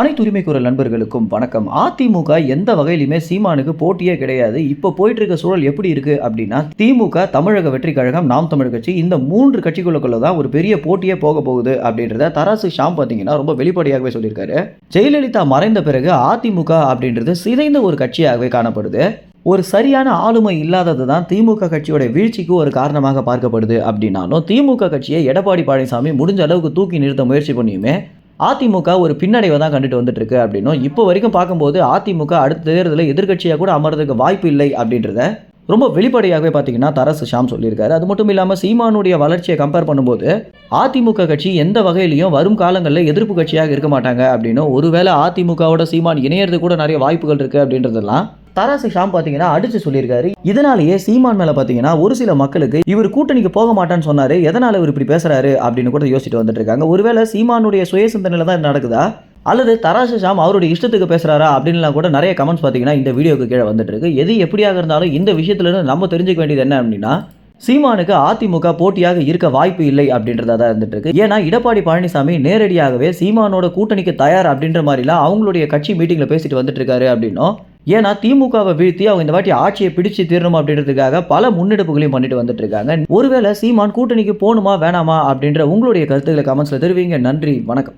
அனைத்து உரிமை குரல் நண்பர்களுக்கும் வணக்கம். அதிமுக எந்த வகையிலுமே சீமானுக்கு போட்டியே கிடையாது. இப்போ போயிட்டு இருக்க சூழல் எப்படி இருக்கு அப்படின்னா திமுக தமிழக வெற்றி கழகம் நாம் தமிழ் கட்சி இந்த மூன்று கட்சிகளுக்குள்ள தான் ஒரு பெரிய போட்டியே போக போகுது அப்படின்றத தராசு ஷாம் பார்த்தீங்கன்னா ரொம்ப வெளிப்படையாகவே சொல்லியிருக்காரு. ஜெயலலிதா மறைந்த பிறகு அதிமுக அப்படின்றது சிதைந்த ஒரு கட்சியாகவே காணப்படுது. ஒரு சரியான ஆளுமை இல்லாதது தான் திமுக கட்சியோட வீழ்ச்சிக்கு ஒரு காரணமாக பார்க்கப்படுது அப்படின்னாலும் திமுக கட்சியை எடப்பாடி பழனிசாமி முடிஞ்ச அளவுக்கு தூக்கி நிறுத்த முயற்சி பண்ணியுமே அதிமுக ஒரு பின்னடைவை தான் கண்டுட்டு வந்துட்டு இருக்கு அப்படின்னும் இப்போ வரைக்கும் பார்க்கும்போது அதிமுக அடுத்த தேர்தலில் எதிர்க்கட்சியாக கூட அமர்றதுக்கு வாய்ப்பு இல்லை அப்படின்றத ரொம்ப வெளிப்படையாகவே பார்த்தீங்கன்னா தரசு ஷாம் சொல்லியிருக்காரு. அது மட்டும் இல்லாமல் சீமானுடைய வளர்ச்சியை கம்பேர் பண்ணும்போது அதிமுக கட்சி எந்த வகையிலையும் வரும் காலங்களில் எதிர்ப்பு கட்சியாக இருக்க மாட்டாங்க அப்படின்னும் ஒருவேளை அதிமுகவோட சீமான் இணையறது கூட நிறைய வாய்ப்புகள் இருக்குது அப்படின்றதெல்லாம் தராசு ஷாம் பார்த்தீங்கன்னா அடிச்சு சொல்லியிருக்காரு. இதனாலேயே சீமான் மேலே பார்த்தீங்கன்னா ஒரு சில மக்களுக்கு இவர் கூட்டணிக்கு போக மாட்டான்னு சொன்னாரு எதனால் இவர் இப்படி பேசுறாரு அப்படின்னு கூட யோசிச்சுட்டு வந்துட்டு இருக்காங்க. ஒருவேளை சீமானுடைய சுய சிந்தனையில தான் நடக்குதா? அல்லது தராசு ஷாம் அவருடைய இஷ்டத்துக்கு பேசுகிறாரா அப்படின்லாம் கூட நிறைய கமெண்ட்ஸ் பார்த்தீங்கன்னா இந்த வீடியோக்கு கீழே வந்துட்டு இருக்கு. எது எப்படியாக இருந்தாலும் இந்த விஷயத்துலேருந்து நம்ம தெரிஞ்சுக்க வேண்டியது என்ன அப்படின்னா சீமானுக்கு அதிமுக போட்டியாக இருக்க வாய்ப்பு இல்லை அப்படின்றதா தான் இருந்துட்டு இருக்கு. ஏன்னா எடப்பாடி பழனிசாமி நேரடியாகவே சீமானோட கூட்டணிக்கு தயார் அப்படின்ற மாதிரிலாம் அவங்களுடைய கட்சி மீட்டிங்ல பேசிட்டு வந்துட்டு இருக்காரு அப்படின்னும் ஏன்னா திமுகவை வீழ்த்தி அவங்க இந்த வாட்டி ஆட்சியை பிடிச்சு தீரணும் அப்படின்றதுக்காக பல முன்னெடுப்புகளையும் பண்ணிட்டு வந்துட்டு இருக்காங்க. ஒருவேளை சீமான் கூட்டணிக்கு போகணுமா வேணாமா அப்படின்ற உங்களுடைய கருத்துக்களை கமெண்ட்ஸில் தெரிவிங்க. நன்றி வணக்கம்.